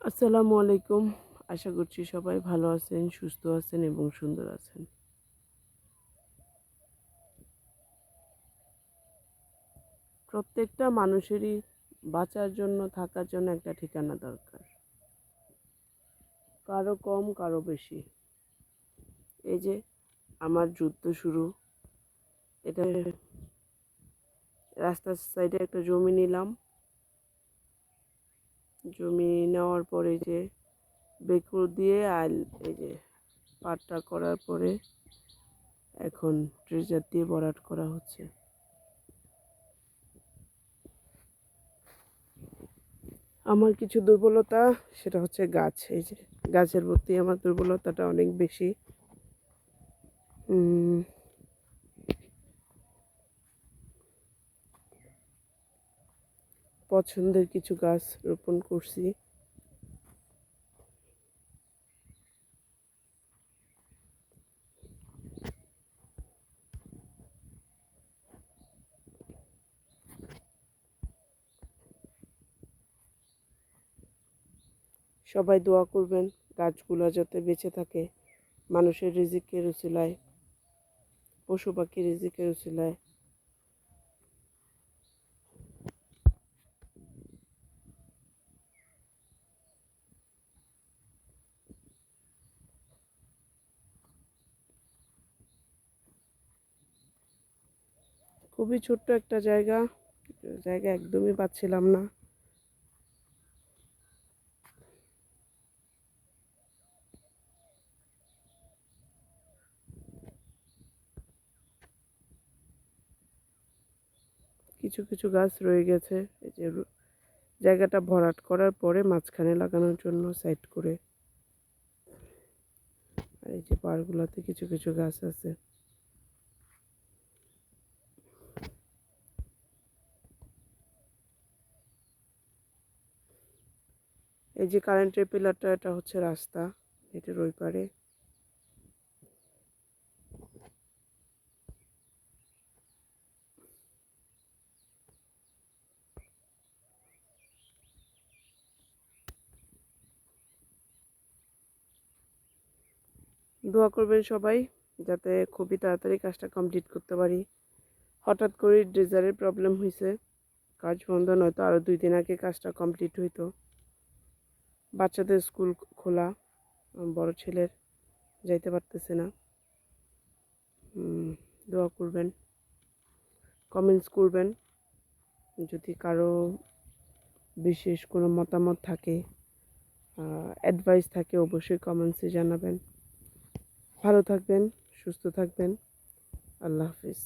আসসালামু আলাইকুম। আশা করছি সবাই ভালো আছেন, সুস্থ আছেন এবং সুন্দর আছেন। প্রত্যেকটা মানুষেরই বাঁচার জন্য, থাকার জন্য একটা ঠিকানা দরকার। কারও কম, কারও বেশি। এই যে, আমার যুদ্ধ শুরু। এটা রাস্তার সাইডে একটা জমি নিলাম। জমি নেওয়ার পরে যে বেকুর দিয়ে আল এই যে পাটটা করার পরে এখন ট্রেজার দিয়ে বরাট করা হচ্ছে। আমার কিছু দুর্বলতা, সেটা হচ্ছে গাছ। এই যে গাছের প্রতি আমার দুর্বলতাটা অনেক বেশি। পছন্দের কিছু গাছ রোপণ করছি। সবাই দোয়া করবেন গাছগুলো যাতে বেঁচে থাকে, মানুষের রিজিকের উচিলায়, পশু পাখির রিজিকের উচিলায়। খুবই ছোট্ট একটা জায়গা। জায়গা একদমই পাচ্ছিলাম না। কিছু কিছু গাছ রয়ে গেছে। এই যে জায়গাটা ভরাট করার পরে মাঝখানে লাগানোর জন্য সাইড করে। আর এই যে পাড়গুলোতে কিছু কিছু গাছ আছে। এই যে কারেন্টের পিলারটা এটা হচ্ছে রাস্তা, এটার ওই পারে। দোয়া করবেন সবাই, যাতে খুবই তাড়াতাড়ি কাজটা কমপ্লিট করতে পারি। হঠাৎ করে ড্রেজারের প্রবলেম হয়েছে কাজ বন্ধ, নয়তো আরও দুই দিন আগে কাজটা কমপ্লিট হইতো। বাচ্চাদের স্কুল খোলা বড় ছেলের যাইতে পারতেছে না। দোয়া করবেন কমেন্টস করবেন। যদি কারও বিশেষ কোনো মতামত থাকে অ্যাডভাইস থাকে, অবশ্যই কমেন্টসে জানাবেন। ভালো থাকবেন, সুস্থ থাকবেন। আল্লাহ হাফিজ।